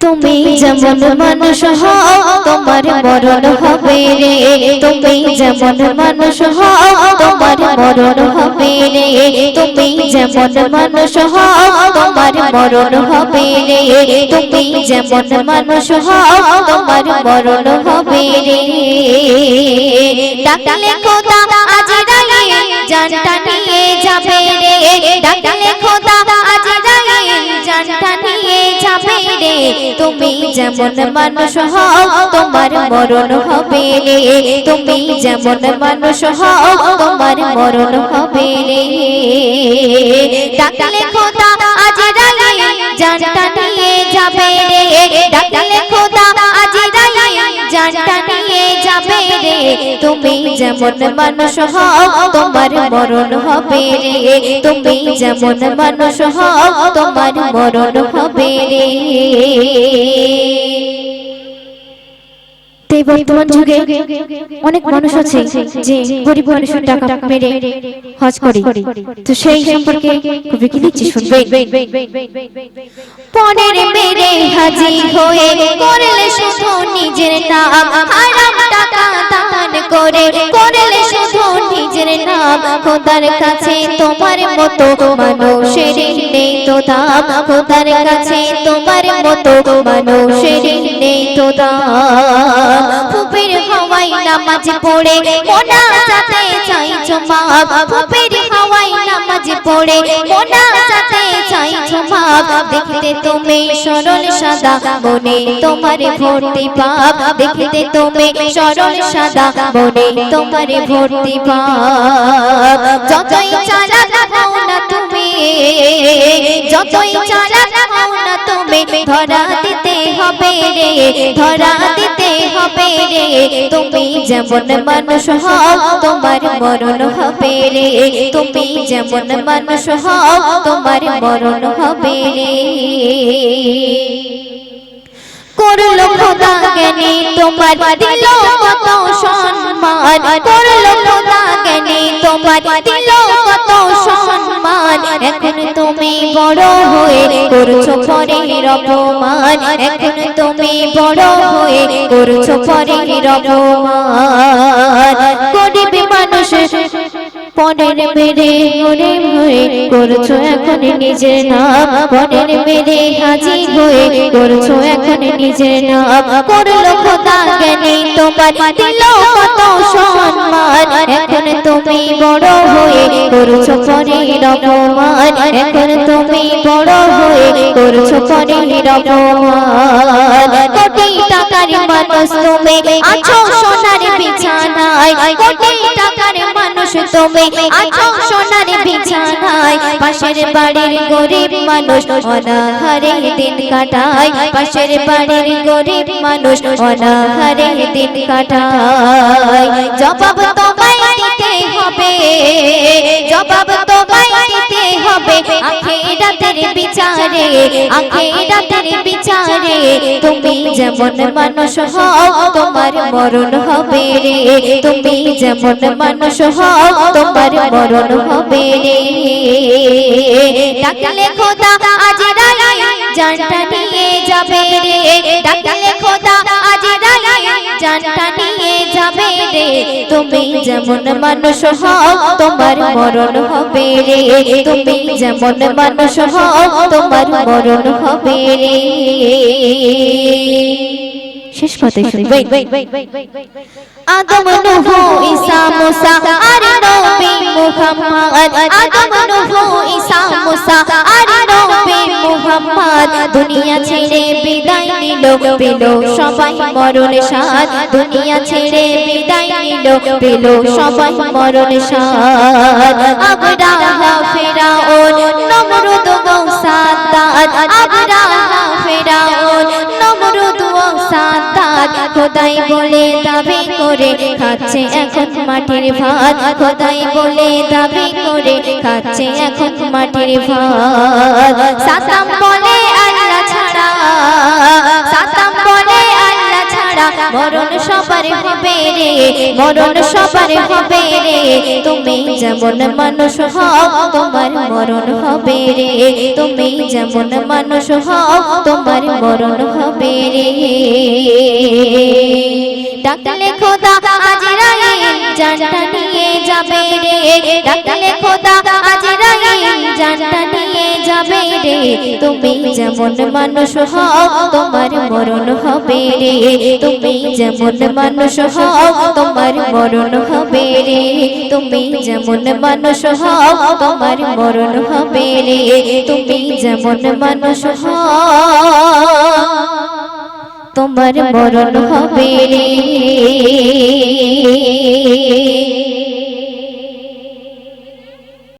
তুমি যেমন মানুষ হও তোমার মরণ হবে রে। তুমি যেমন মানুষ হও তোমার মরণ হবে রে। তুমি যেমন মানুষ হও তোমার মরণ হবে রে। তুমি যেমন মানুষ হও তোমার মরণ হবে রে। ডাকলে খোদা আজ রায়ে জানটা তুমি যেমন মানুষ হও, তোমার মরণ হবে। রে তুমি যেমন মানুষ হও, তোমার মরণ হবে। রে ডাকলে খোদা যেমন মানুষ হও তোমার মরণ হবে রে। তুমি যেমন মানুষ হও তোমার মরণ হবে রে। তাই বর্তমান যুগে অনেক মানুষ আছে যে গরিব মানুষের টাকা মেরে হজ করে। তো সেই সম্পর্কে কবি কি লিখছি শুনবে পনেরো মেরে হাজি হয়ে করলে শুধু নিজের নাম হারাম টাকা করে করলে শুধু নিজের নাম। খোদার কাছে তোমার মতো নেই তো দাম। খোদার কাছে তোমার মতো মানুষের নেই তো হওয়াই নামাজ পড়ে মোনা যাতে চাইছো হওয়াই নামাজ পড়ে মোনা যাতে চাইছো দেখতে তুমি সরল সাদা, মনে তোমার ভর্তি পাপ। দেখতে তুমি সরল সাদা, মনে তোমার ভর্তি পাপ। যতই না তুমি যতই চালাক তুমি, ধরা দিতে হবে রে, ধরা দিতে হবে রে। তুমি যেমন মানুষ হও, তোমার মরণ হবে রে। তুমি যেমন মানুষ হও, তোমার মরণ হবে রে। করল খোদা জ্ঞানী, তোমার দিল কত সম্মান। করল খোদা জ্ঞানী, তোমার দিল এখন তুমি বড় হয়ে করছ পরের অপমান। এখন তুমি বড় হয়ে করছ পরের অপমান। গরিব মানুষ পরের মেরে মরে হয়ে করছ এখন নিজের নাম। পরের মেরে হাজি হয়ে করছ এখন নিজের নাম। করল খোদা জ্ঞানী, তোমার দিল কত সম্মান। এখন তুমি বড় হয়ে করছ পরের অপমান। এখন তুমি বড় হয়ে করছ পরের অপমান। কোটি টাকার মানুষ তুমি আছো সোনার বিছানায়। কোটি টাকার মানুষ তুমি আছো সোনার বিছানায়। পাশের বাড়ির গরিব মানুষ অনাহারে দিন কাটায়। পাশের বাড়ির গরিব মানুষ অনাহারে দিন কাটায়। জবাব দিতে হবে। জবাব তোমায় দিতে হবে। আখেরাতের বিচারে আখেরাতের বিচারে। তুমি যেমন মানুষ হও, তোমার মরণ হবে রে। তুমি যেমন মানুষ হও, তোমার মরণ হবে রে। ডাকলে খোদা আজ রায়, জানটা নিয়ে যাবে রে। ডাকলে খোদা যাবে রে? তুমি যেমন মানুষ হও তোমার মরণ হবে রে। তুমি যেমন মানুষ হও তোমার মরণ হবে রে। শেষ কথা শুনবে আদম নূহ ঈসা মুসা আর নবী মুহাম্মদ। আদম নূহ ঈসা মুসা আর নবী মুহাম্মদ। দুনিয়া ছেড়ে বিদায় নিল পেল। সবাই মরণ সাথ দুনিয়া ছেড়ে বিদায় নিল পেল। সবাই মরণ সাথ আবরাহা ফেরাউন, নমরুদ গৌসাদাত আবরাহা ফেরাউন, নমরুদ গৌসাদাত খোদাই বলে দাবি করে খাচ্ছে এখন মাটির ভাত। খোদাই বলে দাবি করে খাচ্ছে এখন মাটির ভাত। সাতাম সবার হবে রে, মরণ সবার হবে রে। তুমি যেমন মানুষ হও, তোমার মরণ হবে রে। তুমি যেমন মানুষ হও, তোমার মরণ হবে রে। ডাকলে খোদা আজরাইল, জানটা নিয়ে যাবে রে। ডাকলে খোদা নিয়ে যাবে রে, তুমি যেমন মানুষ হও, তোমার মরণ হবে রে। তুমি যেমন মানুষ হও, তোমার মরণ হবে রে। তুমি যেমন মানুষ হও, তোমার মরণ হবে রে। তুমি যেমন মানুষ হও, তোমার মরণ হবে রে।